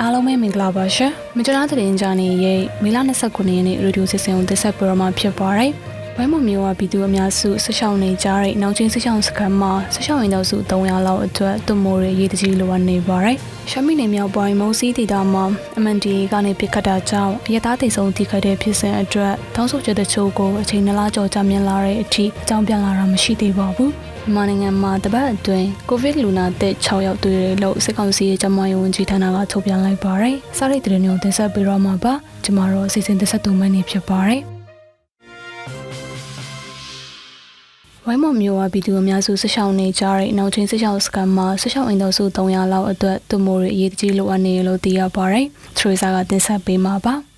အားလုံးပဲမင်္ဂလာပါရှင်။မကြလားသတင်းကြနေရဲ့မေလ29ရက်နေ့ရေဒီယိုစစ်စင်ကိုတက်ဆက်ပြတော့မှာဖြစ်ပါတယ်။ ဝိုင်းမမျိုးကပြည်သူအများစုဆရှောင်းနေကြတဲ့နောက်ချင်းဆရှောင်းစခန်းမှာဆရှောင်းရင်တော့စု300လောက်အတွက်သွမိုးတွေရေးတကြီးလိုအပ်နေပါတယ်။ရှမ်းပြည်နယ်မြောက်ပိုင်းမုံစီးဒေသမှာ MNDA ကနေပြစ်ခတ်တာကြောင့်ရတားတိတ်ဆုံးထိခိုက်တဲ့ဖြစ်စဉ်အတွက်တောင်းဆိုချက်တချို့ကိုအချိန်နလားကြော်ကြမြင်လာတဲ့အထိအကြောင်းပြန်လာတာမရှိသေးပါဘူး။မြန်မာနိုင်ငံမှာတပတ်အတွင်းကိုဗစ်လူနာသက်6ယောက်တွေ့တယ်လို့စစ်ကောင်စီရဲ့ကျန်းမာရေးဝန်ကြီးဌာနကထုတ်ပြန်လိုက်ပါတယ်။စားရိတ်တဲ့ညိုတင်ဆက်ပြီးတော့မှာပါ။ကျမတို့အစီအစဉ်တင်ဆက်သူမနေဖြစ်ပါတယ်။ ဝိုင်းမော်မျိုးဝပြည်သူအများစုဆရှောင်းနေကြတဲ့နောက်ချင်းဆရှောင်းစကန်မှာဆရှောင်းအင်တော်စု300လောက်အတွက်သူမိုးတွေအရေးတကြီးလိုအပ်နေလို့သိရပါတယ်။ထရီဆာကတင်ဆက်ပေးမှာပါ။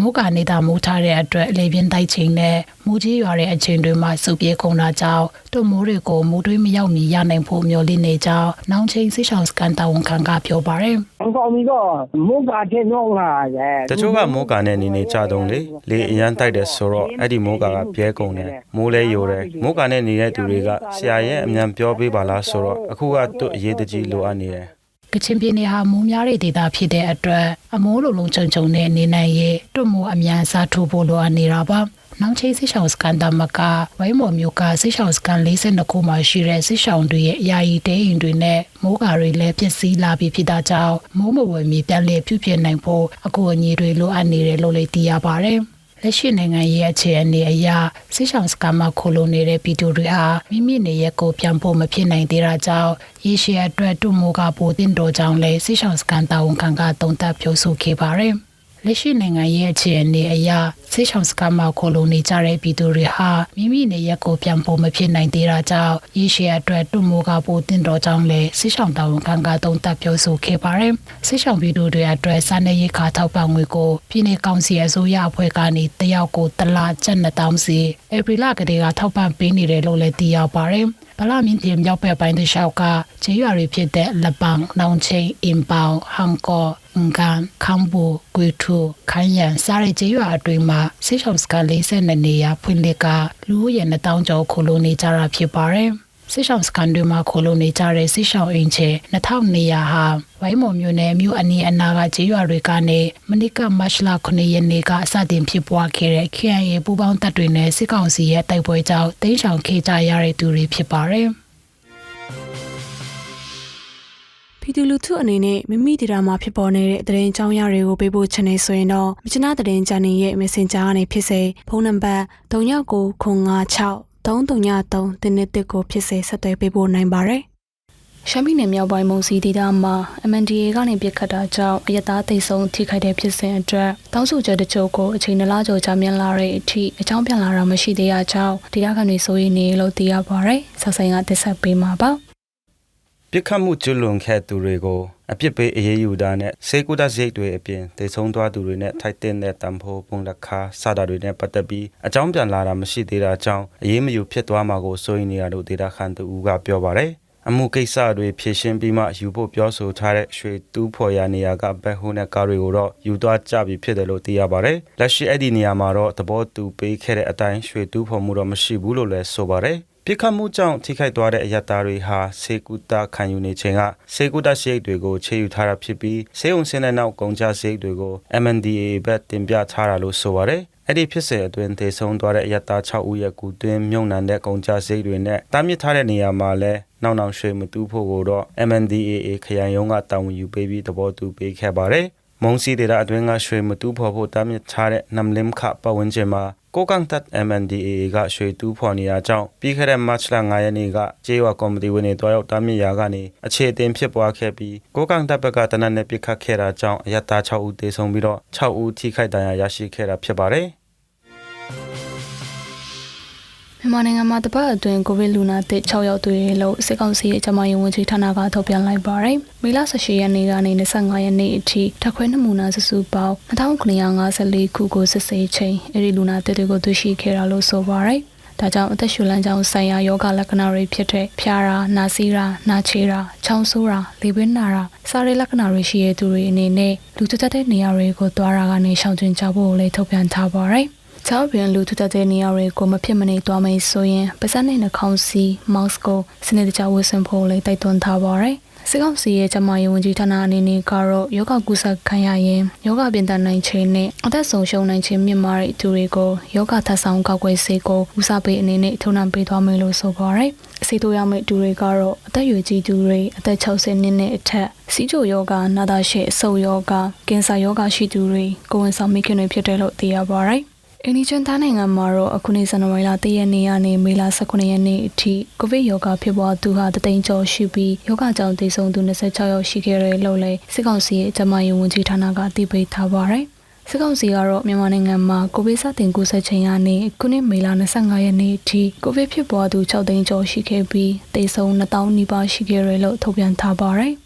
မိုးကနေတာမိုးထားတဲ့အတွက်လေပြင်းတိုက်ချိန်နဲ့မူကြီးရွာတဲ့အချိန်တွေမှာစုပြေကုန်တာကြောင့်တို့မိုးတွေကိုမိုးတွေးမရောက်မီရနိုင်ဖို့မျှော်လင့်နေကြောင်းနောင်ချိန်စိရှောင်းစကန်တာဝန်ခံကပြောပါရယ် အကောင်ပြီးတော့မုတ်ကာတင်တော့လာရဲ့တချို့ကမိုးကာနဲ့နေနေကြတုံးလေလေအရန်တိုက်တယ်ဆိုတော့အဲ့ဒီမိုးကာကပြဲကုန်တယ်မိုးလဲယိုတယ်မိုးကာနဲ့နေတဲ့သူတွေကဆရာရဲ့အမြန်ပြောပေးပါလားဆိုတော့အခုကသူ့အရေးတကြီးလိုအပ်နေတယ်ကချင်ပြည်နယ်ဟာမိုးများတဲ့ဒေသဖြစ်တဲ့အတွက်အမိုးလုံးလုံးချုံချုံနဲ့နေနိုင်ရေးတို့မိုးအမြန်စားထိုးဖို့လိုအပ်နေတာပါ နောက်ချိန်စိရှောင်းစကန်တမကဝိုင်းမော်မျိုးကစိရှောင်းစကန်42ခုမှာရှိတဲ့စိရှောင်းတွေရဲ့ယာယီတဲအိမ်တွေနဲ့မိုးကာတွေလည်းဖြစ်စည်းလာပြီးဖြစ်တာကြောင့်မိုးမဝယ်မီပြန်လည်ပြုပြင်နိုင်ဖို့အကူအညီတွေလိုအပ်နေတယ်လို့လည်းသိရပါတယ်လက်ရှိနိုင်ငံရဲ့အခြေအနေအရဆစ်ဆောင်စကမခိုလိုနေတဲ့ပြည်သူတွေဟာမိမိနေရက်ကိုပြန်ဖို့မဖြစ်နိုင်သေးတာကြောင့်ရေရှည်အတွက်တူမိုကပိုတင်တော်ကြောင့်လည်းဆစ်ဆောင်စကန်တာဝန်ခံကတုံ့တက်ပြောဆိုခဲ့ပါတယ်။ လက်ရှိနိုင်ငံရဲ့အခြေအနေအရဆစ်ဆောင်စကမခိုလိုနေကြတဲ့ပြည်သူတွေဟာမိမိနေရက်ကိုပြန်ဖို့မဖြစ်နိုင်သေးတာကြောင့်ရေရှည်အတွက်တူမိုကပိုတင်တော်ကြောင့်လည်းဆစ်ဆောင်တာဝန်ခံကတုံ့တက်ပြောဆိုခဲ့ပါတယ်။ဆစ်ဆောင်ပြည်သူတွေအတွက်စာနယ်ရေးခါထောက်ပံ့ငွေကိုပြည်내ကောင်စီအစိုးရအဖွဲ့ကနေတယောက်ကိုတစ်လကျပ်2000စီဧပြီလကတည်းကထောက်ပံ့ပေးနေတယ်လို့လည်းသိရပါတယ်။ဗလာမင်းတင်မြောက်ပဲပိုင်းတစ်လျှောက်ကခြေရွာတွေဖြစ်တဲ့လပန်းနောင်ချင်းအင်ပေါင်ဟန်ကော ငကန်ခမ်ဘူကွေထူခိုင်ယန်စားတဲ့ခြေရွာအတွင်းမှာဆေးဆောင်စက42နေရာဖွင့်လစ်ကလူဦးရေ2000ကျော်ခိုလိုနေကြတာဖြစ်ပါတယ်။စစ်ဆောင်စကန်တွေမှာခိုလိုနေကြတဲ့စစ်ဆောင်အင်ချေ2200ဟာဝိုင်းမော်မြို့နယ်မြို့အနီးအနားကကျေးရွာတွေကနေမနစ်ကမတ်လ9ရက်နေ့ကအစတင်ဖြစ်ပွားခဲ့တဲ့ KNY ပူးပေါင်းတပ်တွေနဲ့စစ်ကောင်စီရဲ့တိုက်ပွဲကြောင့်တင်းချောင်ခေကြရတဲ့သူတွေဖြစ်ပါတယ်။ ပြည်သူလူထုအနေနဲ့မိမိဒေတာမှာဖြစ်ပေါ်နေတဲ့သတင်းကြောင်းရတွေကိုပေးဖို့ချင်နေဆိုရင်တော့မြချနာသတင်းချန်နယ်ရဲ့ Messenger ကနေဖြစ်စေဖုန်းနံပါတ်3996 333တင်းတစ်ကိုဖြစ်စေဆက်သွယ်ပေးဖို့နိုင်ပါတယ်။ရှမ်းပြည်နယ်မြောက်ပိုင်းမုံစီဒေသမှာ MNDA ကနေပြစ်ခတ်တာကြောင့်အရတားသိဆုံးထိခိုက်တဲ့ဖြစ်စဉ်အတွက်တောင်းဆိုချက်တချို့ကိုအချိန်နလားကြော်ကြမြင်လာတဲ့အထိအကြောင်းပြန်လာတာမရှိသေးရကြောင်းဒေသခံတွေဆိုရင်နေလို့သိရပါတယ်။ဆက်ဆိုင်ကတက်ဆက်ပေးမှာပါ။ ပြစ်ခတ်မှုကျွလွန်ခဲ့သူတွေကိုအပြစ်ပေးအရေးယူတာနဲ့စေကူတာစိတ်တွေအပြင်တေဆုံးသွားသူတွေနဲ့ထိုက်တဲ့တဲ့တံဖိုးပုံလက်ခါစတာတွေနဲ့ပတ်သက်ပြီးအကြောင်းပြန်လာတာမရှိသေးတာကြောင့်အရေးမယူဖြစ်သွားမှာကိုစိုးရိမ်နေရလို့ဒေတာခန်တူကပြောပါတယ်အမှုကိစ္စတွေဖြေရှင်းပြီးမှယူဖို့ပြောဆိုထားတဲ့ရွှေတူးဖော်ရနေရာကဘက်ဟိုးနဲ့ကားတွေကိုတော့ယူသွားကြပြီဖြစ်တယ်လို့သိရပါတယ်။လက်ရှိအဲ့ဒီနေရာမှာတော့သဘောတူပေးခဲ့တဲ့အတိုင်းရွှေတူးဖော်မှုတော့မရှိဘူးလို့လည်းဆိုပါတယ်။ ပြစ်ခတ်မှုကြောင့်ထိခိုက်သွားတဲ့အယက်သားတွေဟာစေကူတာခံယူနေချိန်ကစေကူတာစိတ်တွေကိုခြေယူထားတာဖြစ်ပြီးစေုံစင်းတဲ့နောက်ကုန်ကြစိတ်တွေကို MNDAA ဘက်တင်ပြထားတာလို့ဆိုပါတယ်။အဲ့ဒီဖြစ်စဉ်အတွင်းသေဆုံးသွားတဲ့အယက်သား6ဦးရဲ့ကူတွင်းမြုံနှံတဲ့ကုန်ကြစိတ်တွေနဲ့တားမြစ်ထားတဲ့နေရာမှာလည်းနောက်နောက်ရွှေမတူးဖို့ကိုတော့ MNDAA ခရိုင်ရုံးကတာဝန်ယူပေးပြီးသဘောတူပေးခဲ့ပါတယ်။ မုံစီဒေတာအတွင်းကရွှေမတူးဖော်ဖို့တားမြစ်ထားတဲ့နမ်လင်ခပတ်ဝန်းကျင်မှာကိုကန်တက် MNDAA ကရွှေတူးဖော်နေရကြောင်းပြီးခဲ့တဲ့ March လ9ရက်နေ့ကကျေးရွာကော်မတီဝင်တွေတွားရောက်တားမြစ်ရာကနေအခြေအတင်ဖြစ်ပွားခဲ့ပြီးကိုကန်တက်ဘက်ကတနက်နဲ့ပြစ်ခတ်ခဲ့တာကြောင့်အယက်သား6ဦးသေဆုံးပြီးတော့6ဦးထိခိုက်ဒဏ်ရာရရှိခဲ့တာဖြစ်ပါတယ် မြန်မာနိုင်ငံမှာတပတ်အတွင်းကိုဗစ်လူနာသစ်6ယောက်တွေ့တယ်လို့စစ်ကောင်စီရဲ့ကျန်းမာရေးဝန်ကြီးဌာနကထုတ်ပြန်လိုက်ပါတယ်။မေလ18ရက်နေ့ကနေ25ရက်နေ့အထိထပ်ခွဲနမူနာစုစုပေါင်း2954ခုကိုစစ်ဆေးချိန်အဲဒီလူနာသစ်တွေကိုတွေ့ရှိခဲ့တာလို့ဆိုပါတယ်။ဒါကြောင့်အသက်ရှူလမ်းကြောင်းဆိုင်ရာယောဂလက္ခဏာတွေဖြစ်တဲ့ဖျားတာ၊နာစီးတာ၊နာချေတာ၊ချောင်းဆိုးတာ၊လေပင်နာတာစားရလက္ခဏာတွေရှိတဲ့သူတွေအနေနဲ့လူသက်သက်တဲ့နေရာတွေကိုသွားတာကနေရှောင်ကျဉ်ကြဖို့လည်းထုတ်ပြန်ထားပါတယ်။ ချောက်ပြင်လူထူထပ်တဲ့နေရာတွေကိုမဖြစ်မနေသွားမယ်ဆိုရင်ပါးစပ်နဲ့နှာခေါင်းစီမောက်စ်ကိုစနစ်တကျဝတ်ဆင်ဖို့လည်းတိုက်တွန်းထားပါရယ်စစ်ကောင်စီရဲ့ကျမရေးဝန်ကြီးဌာနအနေနဲ့ကတော့ယောဂကုသခံရရင်ယောဂပြင်တနိုင်ခြင်းနဲ့အသက်ဆုံးရှုံးနိုင်ခြင်းမြင့်မားတဲ့သူတွေကိုယောဂထပ်ဆောင်ကောက်ွယ်စေကိုဦးစားပေးအနေနဲ့ထုံနှံပေးသွားမယ်လို့ဆိုပါရယ်အစီတို့ရမယ့်သူတွေကတော့အသက်အရွယ်ကြီးသူတွေအသက်60နှစ်နဲ့အထက်စီးချိုယောဂနာတာရှေအဆုပ်ယောဂကင်ဆာယောဂရှိသူတွေကိုယ်ဝန်ဆောင်မိခင်တွေဖြစ်တယ်လို့သိရပါရယ် အင်ဒီချန်သားနိုင်ငံမှာတော့အခုနေ့ဇန်နဝါရီလ3ရက်နေ့ကနေမေလ18ရက်နေ့အထိကိုဗစ်ရောဂါဖြစ်ပွားသူဟာတသိန်းကျော်ရှိပြီးရောဂါကြောင့်သေဆုံးသူ26ယောက်ရှိခဲ့တယ်လို့လည်းစစ်ကောင်စီရဲ့ကျန်းမာရေးဝန်ကြီးဌာနကသိပေးထားပါတယ်။စစ်ကောင်စီကတော့မြန်မာနိုင်ငံမှာကိုဗစ်စတင်ကူးစက်ချိန်ကနေခုနှစ်မေလ25ရက်နေ့အထိကိုဗစ်ဖြစ်ပွားသူ6သိန်းကျော်ရှိခဲ့ပြီးသေဆုံး1000နီးပါးရှိခဲ့တယ်လို့ထုတ်ပြန်ထားပါတယ်။